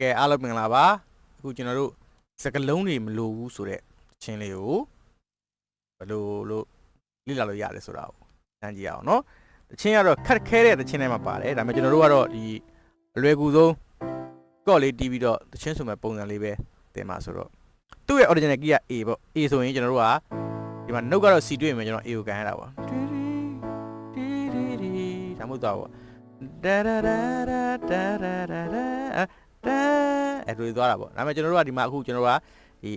ကဲအားလုံးမင်္ဂလာပါအခုကျွန်တော်တို့စကလုံးတွေမလိုဘူးဆိုတဲ့ချင်းလေးကိုဘယ်လိုလို့လေ့လာလို့ရတယ်ဆိုတာကိုစမ်းကြည့်ရအောင်เนาะတချင်းကတော့ခက်ခဲတဲ့တချင်းထဲမှာပါတယ်ဒါပေမဲ့ကျွန်တော်တို့ကတော့ဒီအလွယ်ကူဆုံးကော့လေးတီးပြီးတော့တချင်းဆိုမဲ့ပုံစံလေးပဲတင်ပါဆိုတော့သူ့ရဲ့ original key က A ပေါ့ A ဆိုရင်ကျွန်တော်တို့ကဒီမှာ note ကတော့ C တွေ့ရင်ကျွန်တော် A ကိုကန်ရတာပေါ့တီတီတီဒါမှမဟုတ်တော့ပေါ့ဒါဒါဒါဒါဒါဒါ တန်းအဲ့လိုသွားတာပေါ့ဒါပေမဲ့ကျွန်တော်တို့ကဒီမှာအခုကျွန်တော်တို့ကဒီ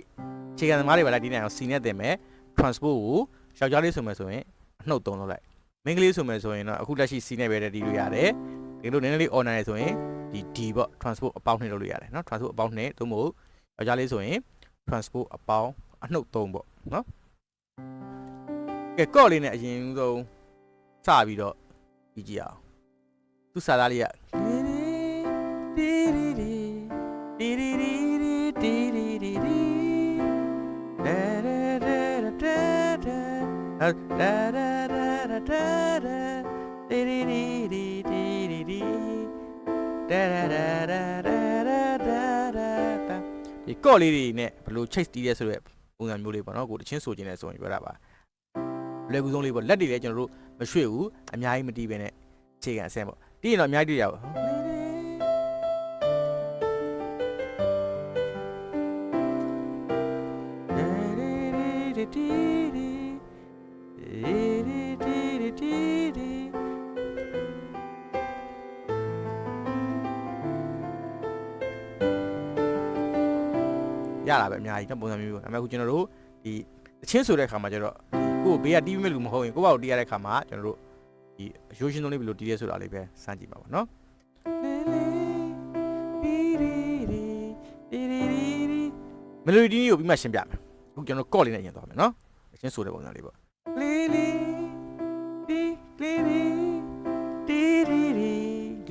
ခြေခံသမားတွေပဲလိုက်ဒီနေအောင်စီနဲ့တင်မယ် transport ကိုယောက်ျားလေးဆိုမယ်ဆိုရင်အနှုတ်သုံးလောက်လိုက်မိန်းကလေးဆိုမယ်ဆိုရင်တော့အခုလက်ရှိစီနဲ့ပဲတည်လို့ရတယ်ဒီလိုနည်းနည်းလေး on နိုင်ဆိုရင်ဒီ D ပေါ့ transport အပေါင်းနှစ်လုပ်လို့ရတယ်နော် transport အပေါင်းနှစ်သို့မဟုတ်ယောက်ျားလေးဆိုရင် transport အပေါင်းအနှုတ်သုံးပေါ့နော်ကဲကော့လေးနဲ့အရင်ဆုံးစပြီးတော့ကြည့်ကြအောင်သူစာသားလေးကဒီဒီဒီ တီရီရီတီရီရီတီဒါဒါဒါဒါဒါဒါဒါဒါဒါဒါဒါတီရီရီတီတီရီရီဒါဒါဒါဒါဒါဒါဒါဒါဒီကော့လေးတွေနဲ့ဘယ်လို chase တီးရဲဆိုတဲ့ပုံစံမျိုးလေးပေါ့နော်ကိုတချင်းဆိုခြင်းနဲ့ဆိုရင်ပြောတာပါလွယ်ကူဆုံးလေးပေါ့လက်တွေလည်းကျွန်တော်တို့မရွှေ့ဘူးအများကြီးမတီးပဲနဲ့ခြေခံအဆင်းပေါ့တီးရင်တော့အများကြီးတီးရပါ ရတာပဲအများကြီးတော့ပုံစံမျိုးပေါ့ဒါပေမဲ့အခုကျွန်တော်တို့ဒီအချင်းဆိုတဲ့အခါမှာကျတော့ကိုယ်ဘေးကတီးမဲ့လူမဟုတ်ရင်ကိုယ့်ဘာကိုတီးရတဲ့အခါမှာကျွန်တော်တို့ဒီရိုးရှင်းဆုံးလေးဘယ်လိုတီးရဲဆိုတာလေးပဲစမ်းကြည့်ပါပါနော်မလိုဒီကိုပြီးမှရှင်းပြမယ်အခုကျွန်တော်ကော့လေးနဲ့ရင်သွားမယ်နော်အချင်းဆိုတဲ့ပုံစံလေးပေါ့လေးလေးတီလေးလေးတီရီရီ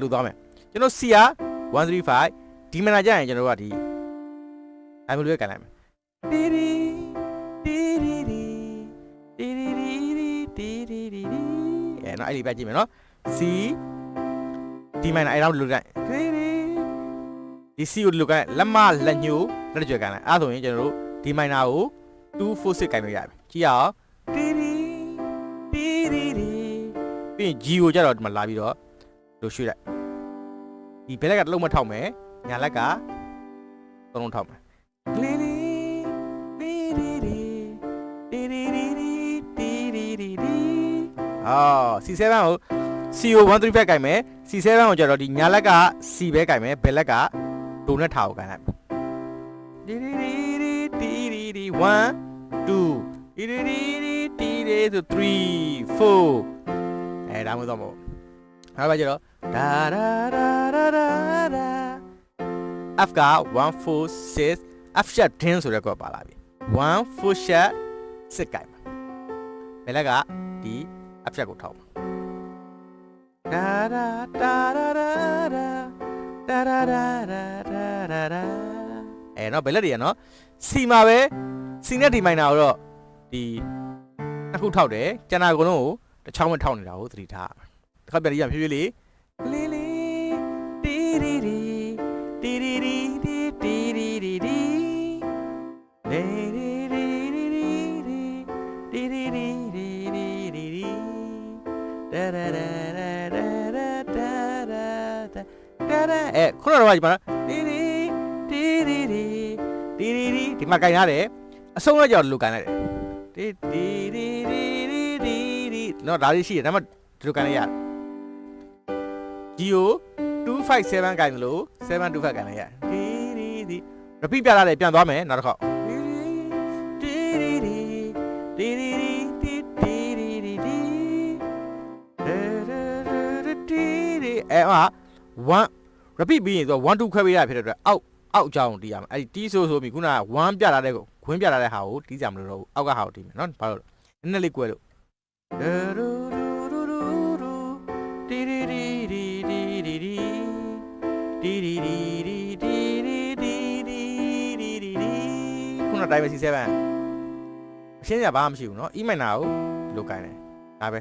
လို့သွားမယ်ကျွန်တော် C က135ဒီမနာကြရင်ကျွန်တော်တို့ကဒီ အဲမလို့ရကန်လိုက်မယ်တီရီတီရီရီတီရီရီတီရီရီအဲနော်အဲ့ဒီပဲကြည့်မယ်နော် C ဒီမနာအဲ့တော့လို့ကန်တီရီဒီ C ကိုလို့ကန်လက်မလက်ညှိုးလက်ကြွယ်ကန်လိုက်အဲ့ဆိုရင်ကျွန်တော်တို့ဒီမိုင်နာကို246ကန်လို့ရပြီကြည့်ရအောင်တီရီတီရီရီပြီးရင် G ကိုကြတော့ဒီမှာလာပြီးတော့လို့ရွှေ့လိုက်ဒီဘက်လက်ကတစ်လုံးမထောက်မယ်ညာလက်ကသုံးလုံးထောက်မယ် အော် C7 ကို CO 135ကိုင်မယ် C7 ကိုကြတော့ဒီညာလက်က C ပဲကိုင်မယ်ဘယ်လက်ကဒိုနဲ့ထားကိုကိုင်လိုက်ဒီဒီဒီဒီဒီဒီ1 2ဒီဒီဒီဒီဒီဆို3 4အဲဒါမှမဟုတ်တော့မဟုတ်ဟာပါကြတော့ဒါဒါဒါဒါဒါဒါ F က146 F sharp ဒင်းဆိုတဲ့ကွက်ပါလာပြီ1 full sharp စစ်ကိုက်ပါဘယ်လက်ကဒီ F sharp ကိုထောက်ပါတာရာတာရာရာတာရာရာရာရာရာအဲနော်ဘယ်လက်တွေရနော်စီမှာပဲစီနဲ့ဒီမိုင်နာတော့ဒီနှစ်ခုထောက်တယ်ကျန်တာအကုန်လုံးကိုတစ်ချောင်းမထောက်နေတာကိုသတိထားရမယ်တစ်ခါပြန်ကြည့်ရဖြည်းဖြည်းလေးလေး တီရီရီရီရီရီရီဒါဒါဒါဒါဒါဒါဒါဒါဒါအဲခုနကတော့ဒီမှာတီရီတီရီရီတီရီရီဒီမှာကြိုင်ရတယ်အဆုံးတော့ကြောက်လူကန်လိုက်တယ်တီတီရီရီရီရီနော်ဒါလေးရှိတယ်ဒါမှဒီလိုကန်လိုက်ရတယ် Geo 257ကိုင်တယ်လို့725ကိုင်လိုက်ရတယ်တီရီတီ repeat ပြလာတယ်ပြန်သွားမယ်နောက်တစ်ခေါက် အဲဟာ1 repeat ပြီးရင်သူ1 2ခွဲပေးရဖြစ်တဲ့အတွက်အောက်အောက်အကြောင်းတီးရမယ်အဲ့ဒီတီးဆိုဆိုပြီးခုနက1ပြလာတဲ့ကိုခွင်းပြလာတဲ့ဟာကိုတီးကြမလို့တော့ဘူးအောက်ကဟာကိုတီးမယ်နော်ဘာလို့နည်းနည်းလေးကွဲလို့တီရီရီရီရီရီရီတီရီရီရီတီရီရီရီရီရီရီခုနတိုင်းပဲ C7 အရှင်းရဘာမှမရှိဘူးเนาะ E minor ကိုဒီလိုကိုင်းတယ်ဒါပဲ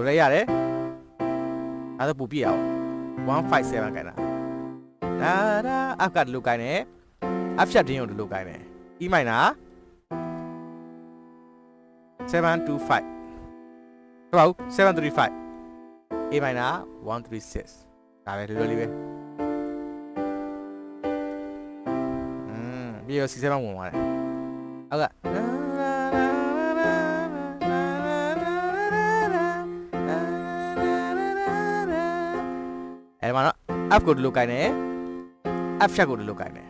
လိုလိုက်ရတယ်အဲ့ဒါပူပြည့်အောင်157ခိုင်းတာဒါဒါအပ်ကဒီလိုခိုင်းတယ်အပ်ဖြတ်တင်းကိုဒီလိုခိုင်းတယ် E minor 725ဟုတ်ပါဘူး735 A minor 136ဒါပဲလွယ်လွယ်လေးပဲอืมပြီးတော့ C7 ဝင်သွားတယ်ဟုတ်ကဲ့ အဲ့မှာတော့ up ကိုဒီလိုကိုင်းတယ် up ဖြတ်ကိုဒီလိုကိုင်းတယ်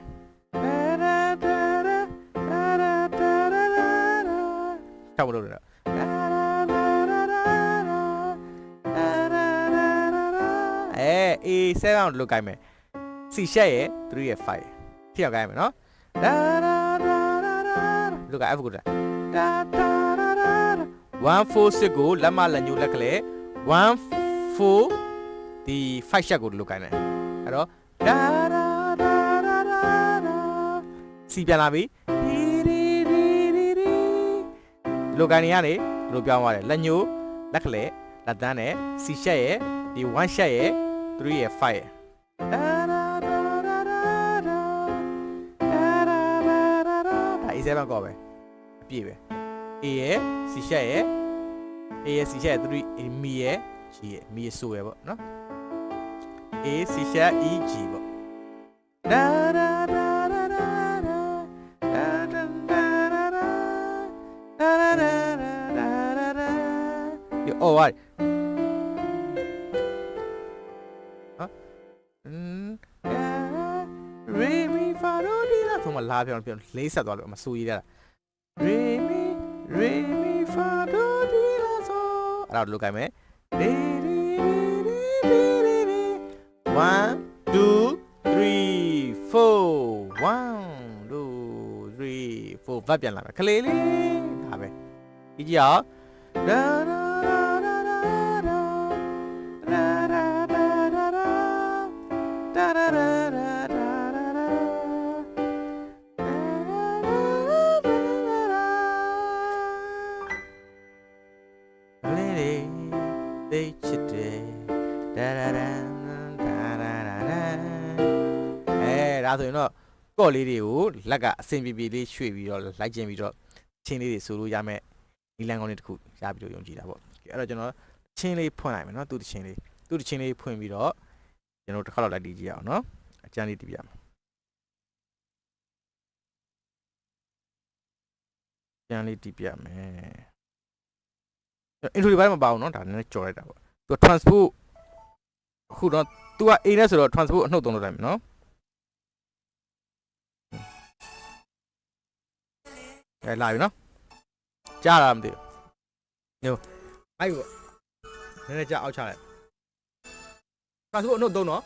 ချောက်မလို့တော့အဲ A7 ကိုဒီလိုကိုင်းမယ် C ရှက်ရဲ့3ရဲ့5ရဲ့ထိရောက်ကိုင်းမယ်နော်ဒါဒါဒါဒါဒါလူက F ကိုဒါဒါဒါဒါဒါ146ကိုလက်မလက်ညိုလက်ကလေး14 ဒီ5 shot ကိုဒီလိုခိုင်းလိုက်အဲ့တော့ဒါဒါဒါဒါဒါစီပြန်လာပြီဒီဒီဒီဒီဒီလိုခိုင်းနေရတယ်ဒီလိုပြောင်းသွားတယ်လက်ညှိုးလက်ခလဲလက်တန်းနဲ့စီရှက်ရဲ့ဒီ1 shot ရဲ့3ရဲ့5ရဲ့ဒါဒါဒါဒါဒါဒါဒါအေးစဲဘကောပဲအပြည့်ပဲ A ရဲ့ C ရှက်ရဲ့ A ရဲ့ C ရှက်ရဲ့3 M ရဲ့ G ရဲ့ M ရဲ့ဆိုရယ်ပေါ့နော် A C ရှက် E G ပေါ့ဒါဒါဒါဒါဒါဒါဒါဒါဒါဒါဒါဒါဒါဒါဒါဒါယောအော်ဝိုင်ဟာอืมရေမီဖာဒိုဒီလာဆိုမှလာပြောင်းပြောင်းလေးဆက်သွားလို့အမဆူရည်ရတာရေမီရေမီဖာဒိုဒီလာဆိုအဲ့ဒါတို့လုပ်ကြမယ် ဗတ်ပြန်လာမယ်ခလေးလေးဒါပဲကြည့်ကြည့်အောင်လေးတွေကိုလက်ကအဆင်ပြေပြေလေးရွှေ့ပြီးတော့လိုက်ကျင်ပြီးတော့ချင်းလေးတွေဆိုလို့ရမယ်နီလန်ကောင်းလေးတစ်ခုရပြီးတော့ယုံကြည်တာပေါ့အဲ့တော့ကျွန်တော်ချင်းလေးဖွင့်လိုက်မယ်နော်သူ့တချင်းလေးသူ့တချင်းလေးဖွင့်ပြီးတော့ကျွန်တော်တစ်ခါတော့လိုက်တီးကြည့်အောင်နော်အကျန်းလေးတီးပြမယ်ကျန်းလေးတီးပြမယ်အင်ထရီဘိုင်းမပါဘူးเนาะဒါနည်းနည်းကြော်လိုက်တာပေါ့သူ transport အခုတော့ तू က A နဲ့ဆိုတော့ transport အနှုတ်သုံးလို့လိုက်မယ်เนาะ အဲလာပြီနော်ကြားလားမသိဘူးညိုအဲ့ကိုနည်းနည်းကြားအောက်ချလိုက်ကာစုအနှုတ်သုံးနော်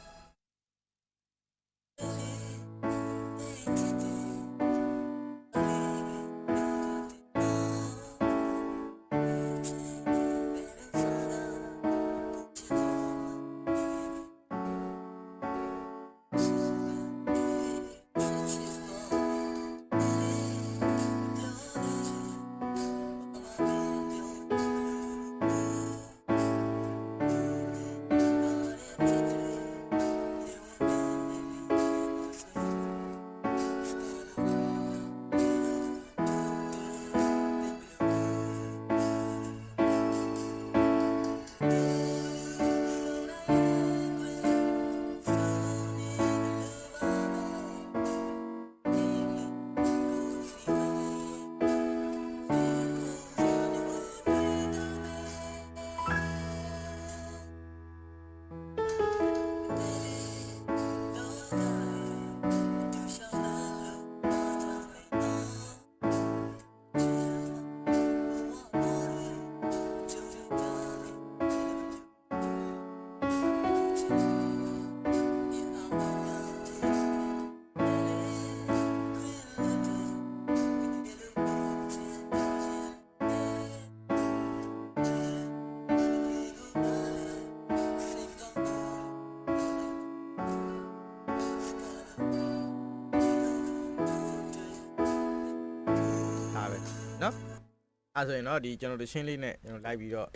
အဲဆိုရင်တော့ဒီကျွန်တော်တို့ရှင်းလေးနဲ့ကျွန်တော်လိုက်ပြီးတော့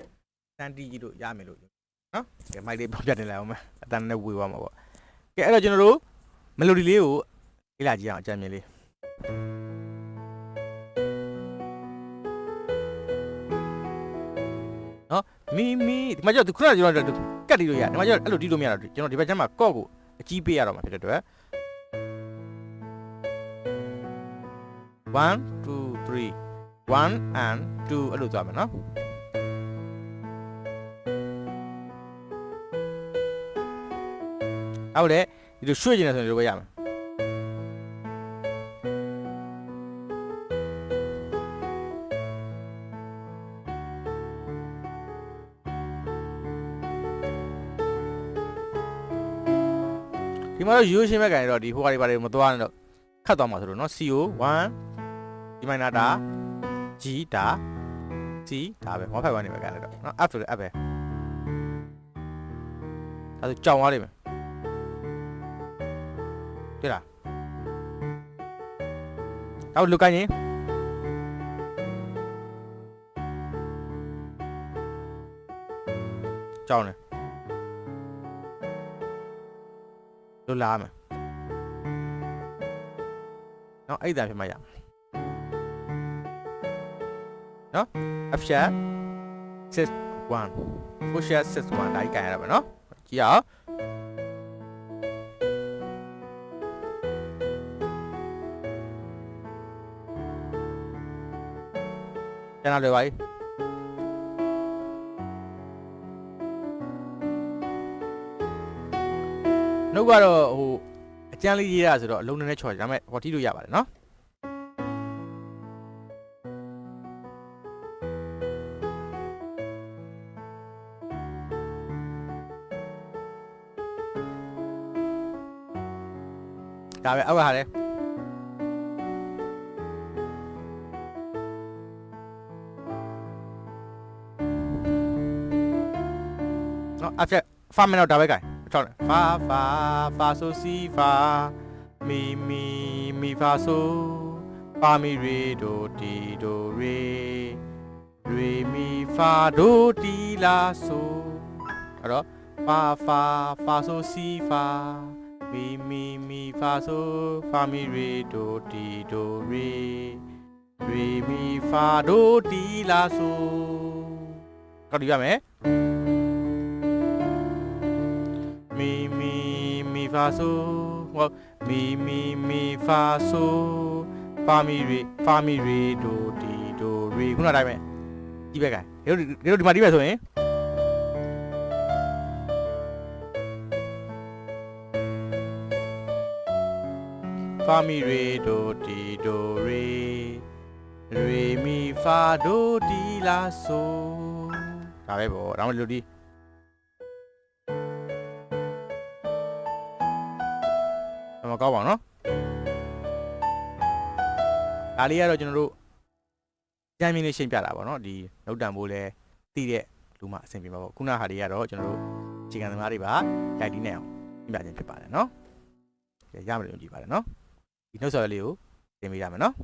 တန်တီးကြီးလို့ရမယ်လို့နော်ကဲမိုက်လေးပေါက်ပြတ်နေလိုက်အောင်မယ်အတန်နဲ့ဝေသွားမှာပေါ့ကဲအဲ့တော့ကျွန်တော်တို့ melody လေးကိုလေ့လာကြည့်အောင်အကြံဉာဏ်လေးနော်မီမီဒီမှာကျတော့ခုနကကျွန်တော်ကတ်တီးလို့ရဒီမှာကျတော့အဲ့လိုတီးလို့မရတော့ကျွန်တော်ဒီဘက်ကျမ်းမှာကော့ကိုအကြီးပေးရတော့မှာဖြစ်တဲ့အတွက်1 2 3 1 and 2အဲ့လိုသွားမယ်နော်အောက်လေဒီလိုရွှေ့ကျင်တယ်ဆိုရင်ဒီလိုပဲရမယ်ဒီမှာတော့ရိုးရှင်းမဲ့ကန်ရတော့ဒီဟိုဟာတွေပါတယ်မသွားနဲ့တော့ခတ်သွားမှာဆိုလို့နော် CO 1 diminutor G ဒါ C ဒါပဲ151နေပဲကန်လိုက်တော့နော် F ဆိုလည်း F ပဲဒါဆိုကြောင်သွားလိမ့်မယ်တွေ့လားတော့လူကိုင်းရင်ကြောင်တယ်လူလာမယ်နော်အဲ့ဒါဖြစ်မှရမယ် နော် F sharp 6 1 4 sharp 6 1ဒါကြီးကန်ရတာပဲနော်ကြည့်အောင်ကျန်တာလွယ်ပါပြီနှုတ်ကတော့ဟိုအကျန်းလေးရေးရဆိုတော့အလုံးနည်းနည်းချော်တယ်ဒါပေမဲ့ဟောတီးလို့ရပါတယ်နော် ဒါပဲအောက်ကဟာလေနော်အချက်ဖာမင်တော့ဒါပဲကြိုင်ချောင်းလေဖာဖာဖာဆိုစီဖာမီမီမီဖာဆိုဖာမီရေဒိုတီဒိုရေရေမီဖာဒိုတီလာဆိုအဲ့တော့ဖာဖာဖာဆိုစီဖာ မီမီမီဖာဆိုဖာမီရေဒိုတီဒိုရေရေမီဖာဒိုတီလာဆိုကောက်ဒီရမယ်မီမီမီဖာဆိုဟောမီမီမီဖာဆိုဖာမီရီဖာမီရီဒိုဒီဒိုရီခုနတိုင်းပဲဒီဘက်ကဒီတို့ဒီတို့ဒီမှာဒီဘက်ဆိုရင် ဖာမီရီဒိုဒီဒိုရီရီမီဖာဒိုဒီလာဆိုဒါပဲပေါ့ဒါမှမဟုတ်ဒီမကောက်ပါဘူးနော်ဒါလေးကတော့ကျွန်တော်တို့ကြမ်းမြင့်လေးရှင်းပြတာပေါ့နော်ဒီလောက်တန်ဖို့လဲတည်တဲ့လူမှအဆင်ပြေမှာပေါ့ခုနဟာတွေကတော့ကျွန်တော်တို့ခြေခံသမားတွေပါရိုက်တီးနေအောင်ရှင်းပြခြင်းဖြစ်ပါတယ်နော်ကဲရမယ်လို့ကြည့်ပါတယ်နော် ဒီနှုတ်ဆော်လေးကိုသင်ပေးရမယ်နော်